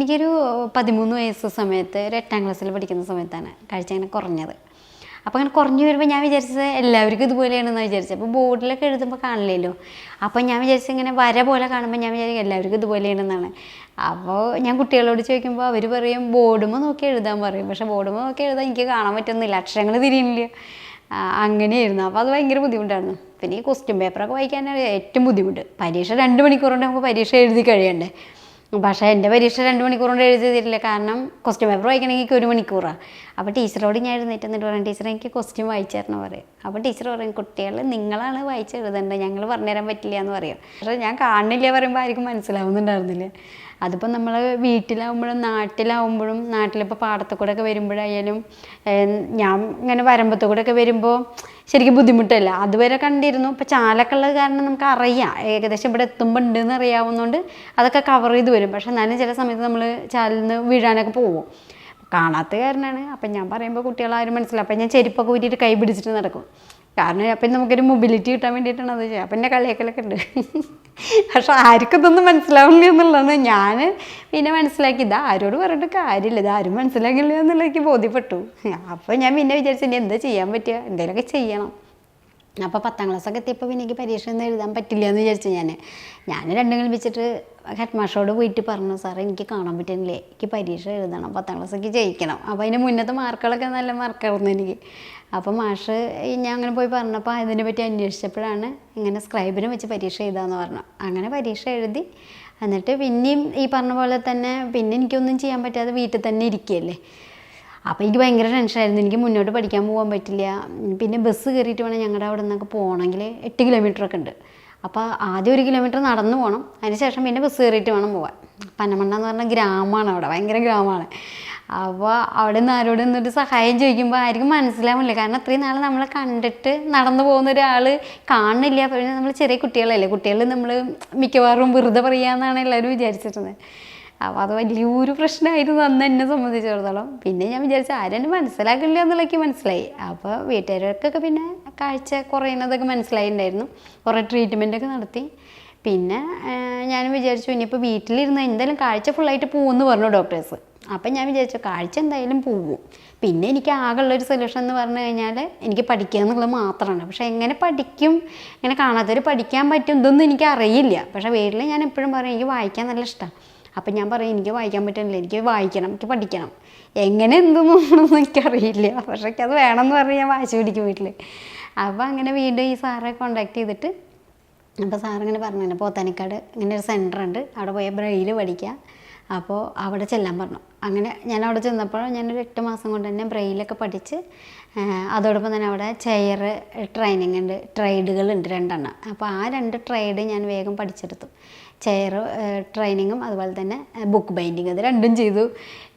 എനിക്കൊരു പതിമൂന്ന് വയസ്സ് സമയത്ത് ഒരു എട്ടാം ക്ലാസ്സിൽ പഠിക്കുന്ന സമയത്താണ് കാഴ്ച അങ്ങനെ കുറഞ്ഞത്. അപ്പോൾ അങ്ങനെ കുറഞ്ഞു വരുമ്പോൾ ഞാൻ വിചാരിച്ചത് എല്ലാവർക്കും ഇതുപോലെയാണെന്ന് വിചാരിച്ചത്. അപ്പോൾ ബോർഡിലൊക്കെ എഴുതുമ്പോൾ കാണില്ലല്ലോ അപ്പോൾ ഞാൻ വിചാരിച്ചത് ഇങ്ങനെ വര പോലെ കാണുമ്പോൾ ഞാൻ വിചാരിക്കും എല്ലാവർക്കും ഇതുപോലെയാണെന്നാണ്. അപ്പോൾ ഞാൻ കുട്ടികളോട് ചോദിക്കുമ്പോൾ അവർ പറയും ബോർഡുമ്പോൾ നോക്കി എഴുതാൻ പറയും. പക്ഷേ ബോർഡുമ്പോൾ നോക്കി എഴുതാൻ എനിക്ക് കാണാൻ പറ്റുന്നില്ല. അക്ഷരങ്ങൾ തിരിയുന്നില്ല. അങ്ങനെയായിരുന്നു. അപ്പോൾ അത് ഭയങ്കര ബുദ്ധിമുട്ടായിരുന്നു. പിന്നെ ഈ ക്വസ്റ്റ്യൻ പേപ്പറൊക്കെ വായിക്കാനാണ് ഏറ്റവും ബുദ്ധിമുട്ട്. പരീക്ഷ രണ്ട് മണിക്കൂർ കൊണ്ട് നമുക്ക് പരീക്ഷ എഴുതി കഴിയണ്ടേ? പക്ഷേ എന്റെ പരീക്ഷ രണ്ട് മണിക്കൂർ കൊണ്ട് എഴുതി തരില്ല. കാരണം ക്വസ്റ്റ്യൻ പേപ്പർ വായിക്കണമെങ്കിൽ ഒരു മണിക്കൂറാണ് അപ്പോൾ ടീച്ചറോട് ഞാൻ എഴുന്നേറ്റ് എന്നിട്ട് പറയാം ടീച്ചർ എനിക്ക് ക്വസ്റ്റ്യൻ വായിച്ചു തരണം പറയും. അപ്പോൾ ടീച്ചർ പറയും കുട്ടികൾ നിങ്ങളാണ് വായിച്ച് എഴുതേണ്ടത് ഞങ്ങൾ പറഞ്ഞുതരാൻ പറ്റില്ല എന്ന് പറയും. പക്ഷേ ഞാൻ കാണില്ല പറയുമ്പോൾ ആർക്കും മനസ്സിലാവുന്നുണ്ടായിരുന്നില്ല. അതിപ്പോൾ നമ്മൾ വീട്ടിലാവുമ്പോഴും നാട്ടിലാവുമ്പോഴും നാട്ടിലിപ്പോൾ പാടത്തു കൂടെ ഒക്കെ വരുമ്പോഴായാലും ഞാൻ ഇങ്ങനെ വരമ്പത്തു ഒക്കെ വരുമ്പോൾ ശരിക്കും ബുദ്ധിമുട്ടല്ല. അതുവരെ കണ്ടിരുന്നു. ഇപ്പോൾ ചാലൊക്കെ ഉള്ളത് കാരണം നമുക്ക് അറിയാം ഏകദേശം ഇവിടെ എത്തുമ്പോൾ ഉണ്ടെന്ന് അറിയാവുന്നതുകൊണ്ട് അതൊക്കെ കവർ ചെയ്ത് വരും. പക്ഷെ എന്നാലും ചില സമയത്ത് നമ്മൾ ചാലിൽ നിന്ന് വീഴാനൊക്കെ പോകും കാണാത്ത കാരണമാണ് അപ്പം ഞാൻ പറയുമ്പോൾ കുട്ടികളാരും മനസ്സിലാവും അപ്പം ഞാൻ ചെരുപ്പൊക്കെ ഊരിയിട്ട് കൈ പിടിച്ചിട്ട് നടക്കും. കാരണം അപ്പം നമുക്കൊരു മൊബിലിറ്റി കിട്ടാൻ വേണ്ടിയിട്ടാണ് അത് ചെയ്യുക. അപ്പം എന്റെ കളിയാക്കലൊക്കെ ഉണ്ട്. പക്ഷെ ആർക്കും ഇതൊന്നും മനസ്സിലാവില്ല എന്നുള്ളതാണ് ഞാൻ പിന്നെ മനസ്സിലാക്കി. ഇത് ആരോട് പറഞ്ഞിട്ട് കാര്യമില്ല. ഇത് ആരും മനസ്സിലാക്കില്ല എന്നുള്ള എനിക്ക് ബോധ്യപ്പെട്ടു. അപ്പോൾ ഞാൻ പിന്നെ വിചാരിച്ചു ഇനി എന്താ ചെയ്യാൻ പറ്റുക? എന്തെങ്കിലുമൊക്കെ ചെയ്യണം. അപ്പോൾ പത്താം ക്ലാസ്സൊക്കെ എത്തിയപ്പോൾ പിന്നെ എനിക്ക് പരീക്ഷ ഒന്നും എഴുതാൻ പറ്റില്ല എന്ന് വിചാരിച്ചു ഞാൻ ഞാൻ രണ്ടും കളിപ്പിച്ചിട്ട് ഹെഡ് പോയിട്ട് പറഞ്ഞു സാറേ എനിക്ക് കാണാൻ പറ്റുന്നില്ലേ? എനിക്ക് പരീക്ഷ എഴുതണം. പത്താം ക്ലാസ്സൊക്കെ ജയിക്കണം. അപ്പോൾ അതിന്റെ മുന്നത്തെ മാർക്കുകളൊക്കെ നല്ല മാർക്കായിരുന്നു എനിക്ക്. അപ്പോൾ മാഷ് ഞാൻ അങ്ങനെ പോയി പറഞ്ഞപ്പോൾ അതിനെ പറ്റി അന്വേഷിച്ചപ്പോഴാണ് ഇങ്ങനെ സ്ക്രൈബിനെ വെച്ച് പരീക്ഷ എഴുതാമെന്ന് പറഞ്ഞു. അങ്ങനെ പരീക്ഷ എഴുതി. എന്നിട്ട് പിന്നെയും ഈ പറഞ്ഞ പോലെ തന്നെ പിന്നെ എനിക്കൊന്നും ചെയ്യാൻ പറ്റാതെ വീട്ടിൽ തന്നെ ഇരിക്കുകയല്ലേ. അപ്പോൾ എനിക്ക് ഭയങ്കര ടെൻഷനായിരുന്നു എനിക്ക് മുന്നോട്ട് പഠിക്കാൻ പോകാൻ പറ്റില്ല. പിന്നെ ബസ് കയറിയിട്ട് വേണം ഞങ്ങളുടെ അവിടെ നിന്നൊക്കെ പോകണമെങ്കിൽ എട്ട് കിലോമീറ്ററൊക്കെ ഉണ്ട്. അപ്പോൾ ആദ്യം ഒരു കിലോമീറ്റർ നടന്നു പോകണം അതിനുശേഷം പിന്നെ ബസ് കയറിയിട്ട് വേണം പോകാൻ പനമണ്ണ എന്ന് പറഞ്ഞ ഗ്രാമമാണ് അവിടെ. ഭയങ്കര ഗ്രാമമാണ്. അപ്പോൾ അവിടെ നിന്ന് ആരോട് നിന്നൊരു സഹായം ചോദിക്കുമ്പോൾ ആർക്കും മനസ്സിലാവില്ല കാരണം അത്രയും നാൾ നമ്മളെ കണ്ടിട്ട് നടന്നു പോകുന്ന ഒരാൾ കാണുന്നില്ല. പിന്നെ നമ്മൾ ചെറിയ കുട്ടികളല്ലേ? കുട്ടികൾ നമ്മൾ മിക്കവാറും വെറുതെ പറയാമെന്നാണ് എല്ലാവരും വിചാരിച്ചിരുന്നത്. അപ്പോൾ അത് വലിയൊരു പ്രശ്നമായിരുന്നു അന്ന് എന്നെ സംബന്ധിച്ചിടത്തോളം. പിന്നെ ഞാൻ വിചാരിച്ചു ആരും മനസ്സിലാക്കില്ല എന്നുള്ളതൊക്കെ മനസ്സിലായി. അപ്പോൾ വീട്ടുകാർക്കൊക്കെ പിന്നെ കാഴ്ച കുറയുന്നതൊക്കെ മനസ്സിലായിട്ടുണ്ടായിരുന്നു കുറേ ട്രീറ്റ്മെന്റൊക്കെ നടത്തി. പിന്നെ ഞാൻ വിചാരിച്ചു ഇനിയിപ്പോൾ വീട്ടിലിരുന്ന് എന്തായാലും കാഴ്ച ഫുള്ളായിട്ട് പോകുമെന്ന് പറഞ്ഞു ഡോക്ടേഴ്സ് അപ്പം ഞാൻ വിചാരിച്ചു കാഴ്ച എന്തായാലും പോവും. പിന്നെ എനിക്ക് ആകെയുള്ളൊരു സൊല്യൂഷൻ എന്ന് പറഞ്ഞു കഴിഞ്ഞാൽ എനിക്ക് പഠിക്കുക എന്നുള്ളത് മാത്രമാണ്. പക്ഷേ എങ്ങനെ പഠിക്കും എങ്ങനെ കാണാത്തവർ പഠിക്കാൻ പറ്റും ഇതൊന്നും എനിക്ക് അറിയില്ല. പക്ഷേ വീട്ടിൽ ഞാൻ എപ്പോഴും പറയും എനിക്ക് വായിക്കാൻ നല്ല ഇഷ്ടമാണ് അപ്പം ഞാൻ പറയും എനിക്ക് വായിക്കാൻ പറ്റുന്നില്ല എനിക്ക് വായിക്കണം എനിക്ക് പഠിക്കണം. എങ്ങനെ എന്തെന്നൊന്നും എനിക്കറിയില്ല. പക്ഷേ അത് വേണമെന്ന് പറഞ്ഞ് ഞാൻ വായിച്ചു പിടിക്കും വീട്ടിൽ അപ്പോൾ അങ്ങനെ വീണ്ടും ഈ സാറെ കോണ്ടാക്ട് ചെയ്തിട്ട് അപ്പോൾ സാറിങ്ങനെ പറഞ്ഞു പോത്താനിക്കാട് ഇങ്ങനെ ഒരു സെന്റർ ഉണ്ട്. അവിടെ പോയി ബ്രെയിൽ പഠിക്കുക അപ്പോൾ അവിടെ ചെല്ലാൻ പറഞ്ഞു. അങ്ങനെ ഞാൻ അവിടെ ചെന്നപ്പോൾ ഞാനൊരു എട്ട് മാസം കൊണ്ട് തന്നെ ബ്രെയിലൊക്കെ പഠിച്ച് അതോടൊപ്പം തന്നെ അവിടെ ചെയർ ട്രെയിനിങ് ഉണ്ട് ട്രൈഡുകളുണ്ട് രണ്ടെണ്ണം. അപ്പോൾ ആ രണ്ട് ട്രേഡ് ഞാൻ വേഗം പഠിച്ചെടുത്തു. ചെയർ ട്രെയിനിങ്ങും അതുപോലെ തന്നെ ബുക്ക് ബൈൻഡിങ് അത് രണ്ടും ചെയ്തു.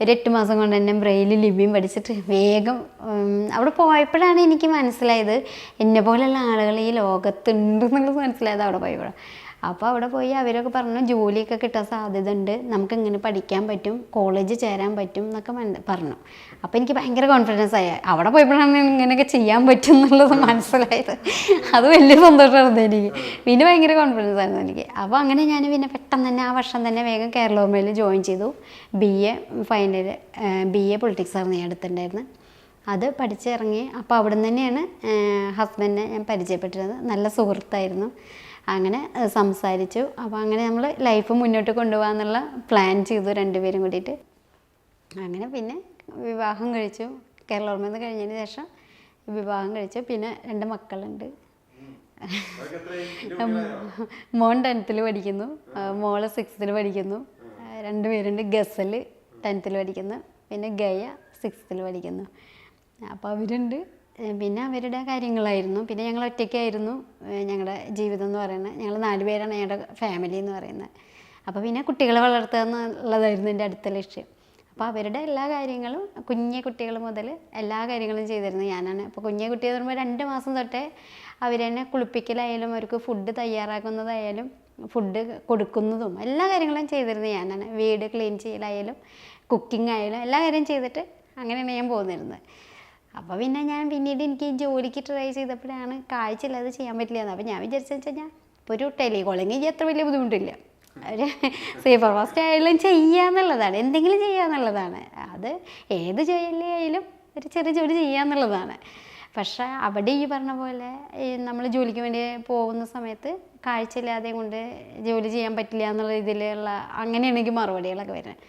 ഒരു എട്ട് മാസം കൊണ്ട് തന്നെ ബ്രെയിൽ ലിപിയും പഠിച്ചിട്ട് വേഗം അവിടെ പോയപ്പോഴാണ് എനിക്ക് മനസ്സിലായത് എന്നെ പോലെയുള്ള ആളുകൾ ഈ ലോകത്തുണ്ടെന്നുള്ളത് മനസ്സിലായത് അവിടെ പോയപ്പോഴാണ്. അപ്പോൾ അവിടെ പോയി അവരൊക്കെ പറഞ്ഞു ജോലിയൊക്കെ കിട്ടാൻ സാധ്യത ഉണ്ട് നമുക്ക് ഇങ്ങനെ പഠിക്കാൻ പറ്റും കോളേജ് ചേരാൻ പറ്റും എന്നൊക്കെ പറഞ്ഞു. അപ്പോൾ എനിക്ക് ഭയങ്കര കോൺഫിഡൻസ് ആയി. അവിടെ പോയപ്പോഴാണ് ഇങ്ങനെയൊക്കെ ചെയ്യാൻ പറ്റും എന്നുള്ളത് മനസ്സിലായത്. അത് വലിയ സന്തോഷമായിരുന്നു എനിക്ക്. പിന്നെ ഭയങ്കര കോൺഫിഡൻസ് ആയിരുന്നു എനിക്ക്. അപ്പോൾ അങ്ങനെ ഞാൻ പിന്നെ പെട്ടെന്ന് തന്നെ ആ വർഷം തന്നെ വേഗം കേരള കേരളോമയിൽ ജോയിൻ ചെയ്തു. B A final B A politics ആണ് ഞാൻ എടുത്തിട്ടുണ്ടായിരുന്നത്. അത് പഠിച്ചിറങ്ങി അപ്പോൾ അവിടെ നിന്ന് തന്നെയാണ് ഹസ്ബൻഡിനെ ഞാൻ പരിചയപ്പെട്ടിരുന്നത്. നല്ല സുഹൃത്തായിരുന്നു. അങ്ങനെ സംസാരിച്ചു. അപ്പോൾ അങ്ങനെ നമ്മൾ ലൈഫ് മുന്നോട്ട് കൊണ്ടുപോകാന്നുള്ള പ്ലാൻ ചെയ്തു രണ്ടുപേരും കൂടിയിട്ട്. അങ്ങനെ പിന്നെ വിവാഹം കഴിച്ചു. കേരളോർമ്മ കഴിഞ്ഞതിന് ശേഷം വിവാഹം കഴിച്ചു. പിന്നെ രണ്ട് മക്കളുണ്ട്. മോൻ ടെൻത്തിൽ പഠിക്കുന്നു. മോൾ സിക്സ്ത്തിൽ പഠിക്കുന്നു. രണ്ടുപേരുണ്ട് ഗസൽ ടെൻത്തിൽ പഠിക്കുന്നു. പിന്നെ ഗയ സിക്സ്ത്തിൽ പഠിക്കുന്നു. അപ്പോൾ അവരുണ്ട്. പിന്നെ അവരുടെ കാര്യങ്ങളായിരുന്നു. പിന്നെ ഞങ്ങൾ ഒറ്റയ്ക്കായിരുന്നു. ഞങ്ങളുടെ ജീവിതം എന്ന് പറയുന്നത്. ഞങ്ങൾ നാല് പേരാണ് ഞങ്ങളുടെ ഫാമിലി എന്ന് പറയുന്നത്. അപ്പോൾ പിന്നെ കുട്ടികളെ വളർത്തുക എന്നുള്ളതായിരുന്നു എന്റെ അടുത്ത ലക്ഷ്യം. അപ്പോൾ അവരുടെ എല്ലാ കാര്യങ്ങളും കുഞ്ഞു കുട്ടികൾ മുതൽ എല്ലാ കാര്യങ്ങളും ചെയ്തിരുന്നത് ഞാനാണ്. അപ്പോൾ കുഞ്ഞു കുട്ടി എന്ന് പറയുമ്പോൾ രണ്ട് മാസം തൊട്ടേ അവരെന്നെ കുളിപ്പിക്കലായാലും അവർക്ക് ഫുഡ് തയ്യാറാക്കുന്നതായാലും ഫുഡ് കൊടുക്കുന്നതും എല്ലാ കാര്യങ്ങളും ചെയ്തിരുന്നത് ഞാനാണ്. വീട് ക്ലീൻ ചെയ്യലായാലും കുക്കിംഗ് ആയാലും എല്ലാ കാര്യം ചെയ്തിട്ട് അങ്ങനെയാണ് ഞാൻ പോന്നിരുന്നത്. അപ്പോൾ പിന്നെ ഞാൻ പിന്നീട് എനിക്ക് ജോലിക്ക് ട്രൈ ചെയ്തപ്പോഴാണ് കാഴ്ചയില്ലാതെ ചെയ്യാൻ പറ്റില്ല അപ്പോൾ ഞാൻ വിചാരിച്ചു വെച്ചാൽ ഞാൻ ഇപ്പോൾ ഒരു ടെലികോളിങ് എത്ര വലിയ ബുദ്ധിമുട്ടില്ല. ഒരു സൂപ്പർ ഫാസ്റ്റ് ആയാലും ചെയ്യാന്നുള്ളതാണ്. എന്തെങ്കിലും ചെയ്യാന്നുള്ളതാണ്. അത് ഏത് ജോലിയായാലും ഒരു ചെറിയ ജോലി ചെയ്യാന്നുള്ളതാണ്. പക്ഷേ അവിടെ ഈ പറഞ്ഞ പോലെ നമ്മൾ ജോലിക്ക് വേണ്ടി പോകുന്ന സമയത്ത് കാഴ്ചയില്ലാതെ കൊണ്ട് ജോലി ചെയ്യാൻ പറ്റില്ല എന്നുള്ള ഇതിലുള്ള അങ്ങനെയാണെങ്കിൽ മറുപടികളൊക്കെ വരുന്നത്.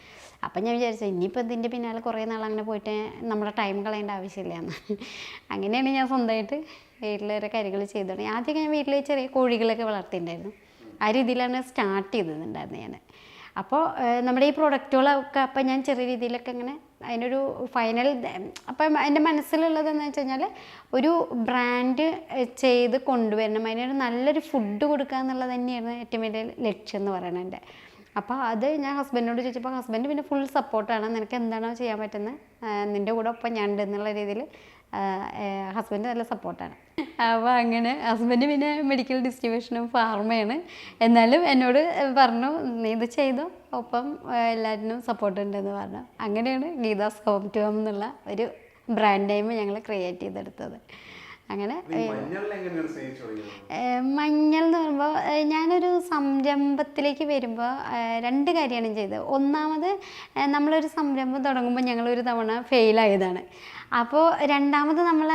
അപ്പം ഞാൻ വിചാരിച്ചു ഇനിയിപ്പോൾ ഇതിന്റെ പിന്നാലെ കുറേ നാൾ അങ്ങനെ പോയിട്ട് നമ്മുടെ ടൈം കളയേണ്ട ആവശ്യമില്ല എന്ന്. അങ്ങനെയാണ് ഞാൻ സ്വന്തമായിട്ട് വീട്ടിലൊരു കാര്യങ്ങൾ ചെയ്തു തുടങ്ങി ആദ്യമൊക്കെ ഞാൻ വീട്ടിൽ ചെറിയ കോഴികളൊക്കെ വളർത്തിയിട്ടുണ്ടായിരുന്നു. ആ രീതിയിലാണ് സ്റ്റാർട്ട് ചെയ്തിട്ടുണ്ടായിരുന്നത് ഞാൻ. അപ്പോൾ നമ്മുടെ ഈ പ്രൊഡക്റ്റുകളൊക്കെ അപ്പം ഞാൻ ചെറിയ രീതിയിലൊക്കെ ഇങ്ങനെ അതിനൊരു ഫൈനൽ അപ്പം എന്റെ മനസ്സിലുള്ളത് എന്ന് വെച്ച് കഴിഞ്ഞാൽ ഒരു ബ്രാൻഡ് ചെയ്ത് കൊണ്ടുവരണം. അതിനൊരു നല്ലൊരു ഫുഡ് കൊടുക്കുക എന്നുള്ളത് തന്നെയായിരുന്നു ഏറ്റവും വലിയ ലക്ഷ്യം എന്ന് പറയുന്നത് എന്റെ. അപ്പോൾ അത് ഞാൻ ഹസ്ബൻഡിനോട് ചോദിച്ചപ്പോൾ ഹസ്ബൻഡ് പിന്നെ ഫുൾ സപ്പോർട്ടാണ് നിനക്ക് എന്താണോ ചെയ്യാൻ പറ്റുന്നത് നിന്റെ കൂടെ ഒപ്പം ഞാൻ ഉണ്ട് എന്നുള്ള രീതിയിൽ ഹസ്ബൻഡ് നല്ല സപ്പോർട്ടാണ് അപ്പോൾ അങ്ങനെ ഹസ്ബൻഡ് പിന്നെ മെഡിക്കൽ ഡിസ്ട്രിബ്യൂഷനും ഫാർമയാണ് എന്നാലും എന്നോട് പറഞ്ഞു നീ ഇത് ചെയ്തോ? ഒപ്പം എല്ലാറ്റിനും സപ്പോർട്ട് ഉണ്ടെന്ന് പറഞ്ഞു. അങ്ങനെയാണ് ഗീതാസ് ഹോം ടു ഹോം എന്നുള്ള ഒരു ബ്രാൻഡ് നെയിം ഞങ്ങൾ ക്രിയേറ്റ് ചെയ്തെടുത്തത്. അങ്ങനെ മഞ്ഞൾ എന്ന് പറയുമ്പോൾ ഞാനൊരു സംരംഭത്തിലേക്ക് വരുമ്പോൾ രണ്ട് കാര്യമാണ് ചെയ്തത്. ഒന്നാമത് നമ്മളൊരു സംരംഭം തുടങ്ങുമ്പോൾ ഞങ്ങളൊരു തവണ ഫെയിലായതാണ് അപ്പോൾ രണ്ടാമത് നമ്മൾ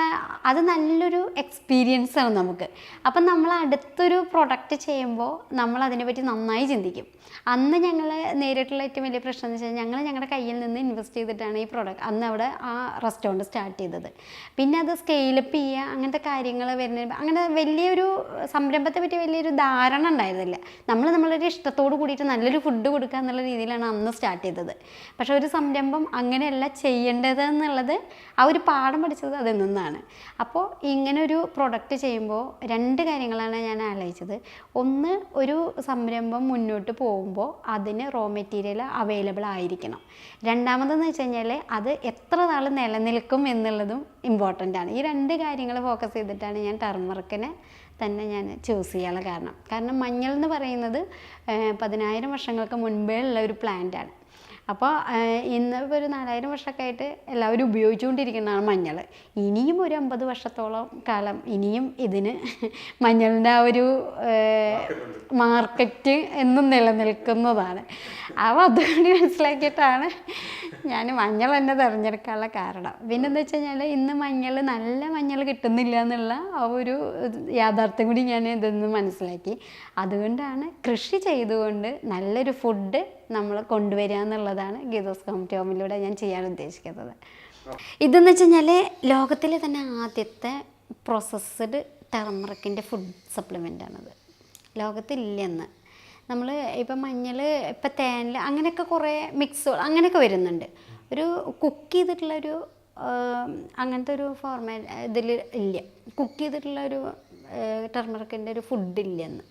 അത് നല്ലൊരു എക്സ്പീരിയൻസ് ആണ് നമുക്ക്. അപ്പം നമ്മൾ അടുത്തൊരു പ്രൊഡക്റ്റ് ചെയ്യുമ്പോൾ നമ്മൾ അതിനെപ്പറ്റി നന്നായി ചിന്തിക്കും. അന്ന് ഞങ്ങൾ നേരിട്ടുള്ള ഏറ്റവും വലിയ പ്രശ്നം എന്ന് വെച്ചാൽ ഞങ്ങൾ ഞങ്ങളുടെ കയ്യിൽ നിന്ന് ഇൻവെസ്റ്റ് ചെയ്തിട്ടാണ് ഈ പ്രോഡക്റ്റ് അന്ന് അവിടെ ആ റെസ്റ്റോറന്റ് സ്റ്റാർട്ട് ചെയ്തത്. പിന്നെ അത് സ്കെയിലപ്പ് ചെയ്യുക അങ്ങനത്തെ കാര്യങ്ങൾ വരുന്ന അങ്ങനെ വലിയൊരു സംരംഭത്തെ പറ്റി വലിയൊരു ധാരണ ഉണ്ടായിരുന്നില്ല. നമ്മൾ നമ്മളൊരു ഇഷ്ടത്തോട് കൂടിയിട്ട് നല്ലൊരു ഫുഡ് കൊടുക്കുക എന്നുള്ള രീതിയിലാണ് അന്ന് സ്റ്റാർട്ട് ചെയ്തത്. പക്ഷെ ഒരു സംരംഭം അങ്ങനെയല്ല ചെയ്യേണ്ടത് എന്നുള്ളത് ആ ഒരു പാഠം പഠിച്ചത് അതിൽ നിന്നാണ്. അപ്പോൾ ഇങ്ങനെ ഒരു പ്രൊഡക്റ്റ് ചെയ്യുമ്പോൾ രണ്ട് കാര്യങ്ങളാണ് ഞാൻ ആലോചിച്ചത്. ഒന്ന് ഒരു സംരംഭം മുന്നോട്ട് പോകുമ്പോൾ അതിന് റോ മെറ്റീരിയൽ അവൈലബിൾ ആയിരിക്കണം. രണ്ടാമതെന്ന് വെച്ച് കഴിഞ്ഞാൽ അത് എത്ര നാൾ നിലനിൽക്കും എന്നുള്ളതും ഇമ്പോർട്ടന്റ് ആണ്. ഈ രണ്ട് കാര്യങ്ങൾ ഫോക്കസ് ചെയ്തിട്ടാണ് ഞാൻ ടർമറിക്കിനെ തന്നെ ഞാൻ ചൂസ് ചെയ്യാനുള്ള കാരണം. കാരണം മഞ്ഞൾ എന്ന് പറയുന്നത് പതിനായിരം വർഷങ്ങൾക്ക് മുൻപേ ഉള്ള ഒരു പ്ലാന്റാണ് അപ്പോൾ ഇന്ന് ഇപ്പോൾ ഒരു നാലായിരം വർഷമൊക്കെ ആയിട്ട് എല്ലാവരും ഉപയോഗിച്ചുകൊണ്ടിരിക്കുന്നതാണ് മഞ്ഞൾ ഇനിയും ഒരു അമ്പത് വർഷത്തോളം കാലം ഇനിയും ഇതിന് മഞ്ഞളിന്റെ ആ ഒരു മാർക്കറ്റ് എന്നും നിലനിൽക്കുന്നതാണ്. അപ്പോൾ അതുകൊണ്ട് മനസ്സിലാക്കിയിട്ടാണ് ഞാൻ മഞ്ഞൾ തന്നെ തിരഞ്ഞെടുക്കാനുള്ള കാരണം. പിന്നെ എന്താ വെച്ച് കഴിഞ്ഞാൽ ഇന്ന് മഞ്ഞൾ നല്ല മഞ്ഞൾ കിട്ടുന്നില്ല എന്നുള്ള ആ ഒരു യാഥാർത്ഥ്യം കൂടി ഞാൻ ഇതെന്ന് മനസ്സിലാക്കി. അതുകൊണ്ടാണ് കൃഷി ചെയ്തുകൊണ്ട് നല്ലൊരു ഫുഡ് നമ്മൾ കൊണ്ടുവരിക എന്നുള്ളതാണ് ഗീതോസ് കമ്മിറ്റി ഹോമിലൂടെ ഞാൻ ചെയ്യാൻ ഉദ്ദേശിക്കുന്നത്. ഇതെന്ന് വെച്ച് കഴിഞ്ഞാൽ ലോകത്തിലെ തന്നെ ആദ്യത്തെ പ്രോസസ്ഡ് ടെർമറിക്കിന്റെ ഫുഡ് സപ്ലിമെന്റ് ആണത്. ലോകത്തില്ലെന്ന്. നമ്മൾ ഇപ്പം മഞ്ഞൾ ഇപ്പം തേനിൽ അങ്ങനെയൊക്കെ കുറേ മിക്സുകൾ അങ്ങനെയൊക്കെ വരുന്നുണ്ട്. ഒരു കുക്ക് ചെയ്തിട്ടുള്ള ഒരു അങ്ങനത്തെ ഒരു ഫോർമാറ്റ് ഇതിൽ ഇല്ല. കുക്ക് ചെയ്തിട്ടുള്ള ഒരു ടെർമറിക്കിന്റെ ഒരു ഫുഡ് ഇല്ലെന്ന്.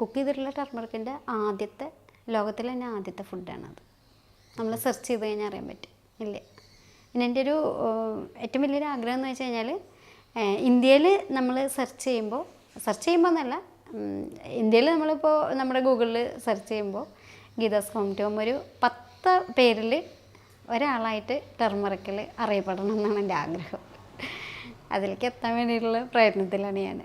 കുക്ക് ചെയ്തിട്ടുള്ള ടെർമറിക്കിന്റെ ആദ്യത്തെ ലോകത്തിലെ തന്നെ ആദ്യത്തെ ഫുഡാണത്. നമ്മൾ സെർച്ച് ചെയ്ത് കഴിഞ്ഞാൽ അറിയാൻ പറ്റും. ഇല്ലേ? പിന്നെ എന്റെ ഒരു ഏറ്റവും വലിയൊരു ആഗ്രഹം എന്ന് വെച്ച് കഴിഞ്ഞാൽ ഇന്ത്യയിൽ നമ്മൾ സെർച്ച് ചെയ്യുമ്പോൾ സെർച്ച് ചെയ്യുമ്പോൾ എന്നല്ല ഇന്ത്യയിൽ നമ്മളിപ്പോൾ നമ്മുടെ ഗൂഗിളിൽ സെർച്ച് ചെയ്യുമ്പോൾ ഗീതാസ് ഹോം ടോം ഒരു പത്ത് പേരിൽ ഒരാളായിട്ട് ടെർമറിക്കിൽ അറിയപ്പെടണം എന്നാണ് എന്റെ ആഗ്രഹം. അതിലേക്ക് എത്താൻ വേണ്ടിയിട്ടുള്ള പ്രയത്നത്തിലാണ് ഞാൻ